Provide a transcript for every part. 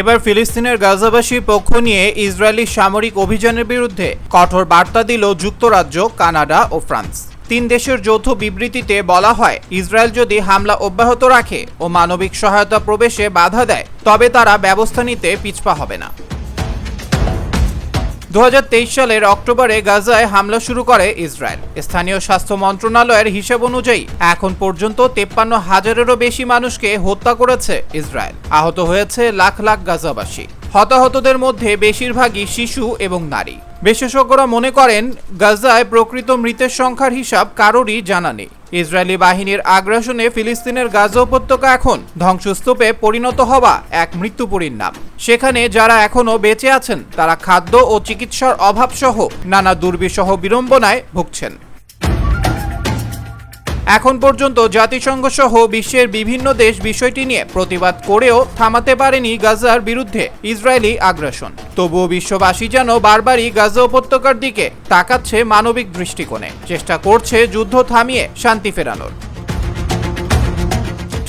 এবার ফিলিস্তিনের গাজাবাসীর পক্ষ নিয়ে ইসরায়েলি সামরিক অভিযানের বিরুদ্ধে কঠোর বার্তা দিল যুক্তরাজ্য, কানাডা ও ফ্রান্স। তিন দেশের যৌথ বিবৃতিতে বলা হয়, ইসরায়েল যদি হামলা অব্যাহত রাখে ও মানবিক সহায়তা প্রবেশে বাধা দেয়, তবে তারা ব্যবস্থা নিতে পিছপা হবে না। দু হাজার তেইশ সালের অক্টোবরে গাজায় হামলা শুরু করে ইসরায়েল। স্থানীয় স্বাস্থ্য মন্ত্রণালয়ের হিসাব অনুযায়ী, এখন পর্যন্ত তেপ্পান্ন হাজারেরও বেশি মানুষকে হত্যা করেছে ইসরায়েল। আহত হয়েছে লাখ লাখ গাজাবাসী। হতাহতদের মধ্যে বেশিরভাগই শিশু এবং নারী। বিশেষজ্ঞরা মনে করেন, গাজায় প্রকৃত মৃতের সংখ্যার হিসাব কারোরই জানা নেই। ইসরায়েলি বাহিনীর আগ্রাসনে ফিলিস্তিনের গাজা উপত্যকা এখন ধ্বংসস্তূপে পরিণত হওয়া এক মৃত্যুপুরীর নাম। সেখানে যারা এখনও বেঁচে আছেন, তারা খাদ্য ও চিকিৎসার অভাবসহ নানা দুর্বিষহ বিড়ম্বনায় ভুগছেন। এখন পর্যন্ত জাতিসংঘ সহ বিশ্বের বিভিন্ন দেশ বিষয়টি নিয়ে প্রতিবাদ করেও থামাতে পারেনি গাজার বিরুদ্ধে ইসরায়েলি আগ্রাসন। তবুও বিশ্ববাসী যেন বারবারই গাজা উপত্যকার দিকে তাকাচ্ছে মানবিক দৃষ্টিকোণে। চেষ্টা করছে যুদ্ধ থামিয়ে শান্তি ফেরানোর।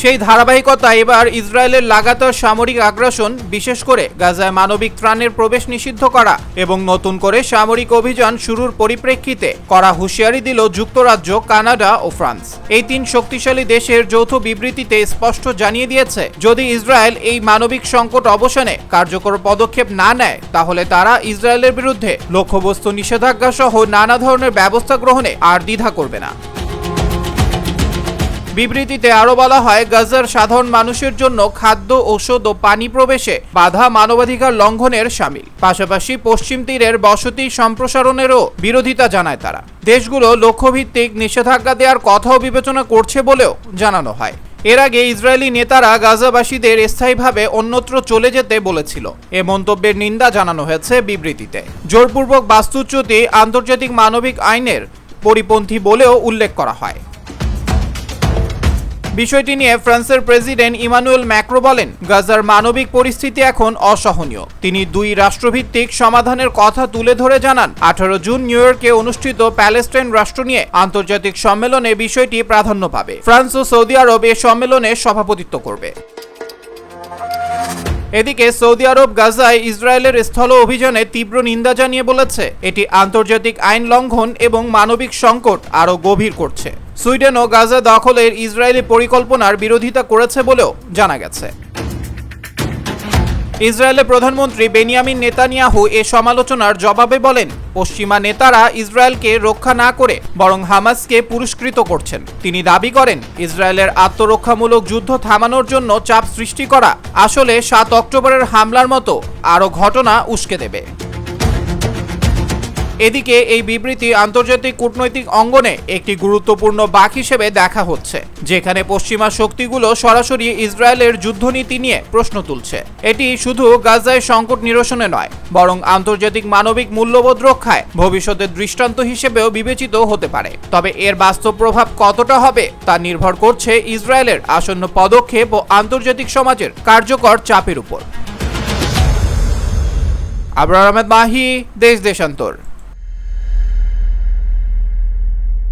সেই ধারাবাহিকতা এবার ইসরায়েলের লাগাতার সামরিক আগ্রাসন, বিশেষ করে গাজায় মানবিক ত্রাণের প্রবেশ নিষিদ্ধ করা এবং নতুন করে সামরিক অভিযান শুরুর পরিপ্রেক্ষিতে করা হুঁশিয়ারি দিল যুক্তরাজ্য, কানাডা ও ফ্রান্স। এই তিন শক্তিশালী দেশের যৌথ বিবৃতিতে স্পষ্ট জানিয়ে দিয়েছে, যদি ইসরায়েল এই মানবিক সংকট অবসানে কার্যকর পদক্ষেপ না নেয়, তাহলে তারা ইসরায়েলের বিরুদ্ধে লক্ষ্যবস্তু নিষেধাজ্ঞা সহ নানা ধরনের ব্যবস্থা গ্রহণে আর দ্বিধা করবে না। বিবৃতিতে আরও বলা হয়, গাজার সাধারণ মানুষের জন্য খাদ্য, ঔষধ ও পানি প্রবেশে বাধা মানবাধিকার লঙ্ঘনের সামিল। পাশাপাশি পশ্চিম তীরের বসতি সম্প্রসারণেরও বিরোধিতা জানায় তারা। দেশগুলো লক্ষ্যভিত্তিক নিষেধাজ্ঞা দেওয়ার কথাও বিবেচনা করছে বলেও জানানো হয়। এর আগে ইসরায়েলি নেতারা গাজাবাসীদের স্থায়ীভাবে অন্যত্র চলে যেতে বলেছিল। এ মন্তব্যের নিন্দা জানানো হয়েছে বিবৃতিতে। জোরপূর্বক বাস্তুচ্যুতি আন্তর্জাতিক মানবিক আইনের পরিপন্থী বলেও উল্লেখ করা হয়। বিষয়টি নিয়ে ফ্রান্সের প্রেসিডেন্ট ইমানুয়েল ম্যাক্রো বলেন, গাজার মানবিক পরিস্থিতি এখন অসহনীয়। তিনি দুই রাষ্ট্রভিত্তিক সমাধানের কথা তুলে ধরে জানান, আঠারো জুন নিউ ইয়র্কে অনুষ্ঠিত প্যালেস্টাইন রাষ্ট্র নিয়ে আন্তর্জাতিক সম্মেলনে বিষয়টি প্রাধান্য পাবে। ফ্রান্স ও সৌদি আরব এ সম্মেলনে সভাপতিত্ব করবে। এদিকে সৌদি আরব গাজায় ইসরায়েলের স্থল অভিযানে তীব্র নিন্দা জানিয়ে বলেছে, এটি আন্তর্জাতিক আইন লঙ্ঘন এবং মানবিক সংকট আরও গভীর করছে। সুইডেনও গাজা দখলের ইসরায়েলি পরিকল্পনার বিরোধিতা করেছে বলেও জানা গেছে। ইসরায়েলের প্রধানমন্ত্রী বেনিয়ামিন নেতানিয়াহু এ সমালোচনার জবাবে বলেন, পশ্চিমা নেতারা ইসরায়েলকে রক্ষা না করে বরং হামাসকে পুরস্কৃত করছেন। তিনি দাবি করেন, ইসরায়েলের আত্মরক্ষামূলক যুদ্ধ থামানোর জন্য চাপ সৃষ্টি করা আসলে সাত অক্টোবরের হামলার মতো আরও ঘটনা উস্কে দেবে। এদিকে এই বিবৃতি আন্তর্জাতিক কূটনৈতিক অঙ্গনে একটি গুরুত্বপূর্ণ বাক হিসেবে দেখা হচ্ছে, যেখানে পশ্চিমা শক্তিগুলো সরাসরি ইসরায়েলের যুদ্ধনীতি নিয়ে প্রশ্ন তুলছে। এটি শুধু গাজায় সংকট নিরসনে নয়, বরং আন্তর্জাতিক মানবিক মূল্যবোধ রক্ষায় ভবিষ্যতের দৃষ্টান্ত হিসেবেও বিবেচিত হতে পারে। তবে এর বাস্তব প্রভাব কতটা হবে তা নির্ভর করছে ইসরায়েলের আসন্ন পদক্ষেপ ও আন্তর্জাতিক সমাজের কার্যকর চাপের উপর। আবরার আহমেদ মাহি, দেশ দেশান্তর।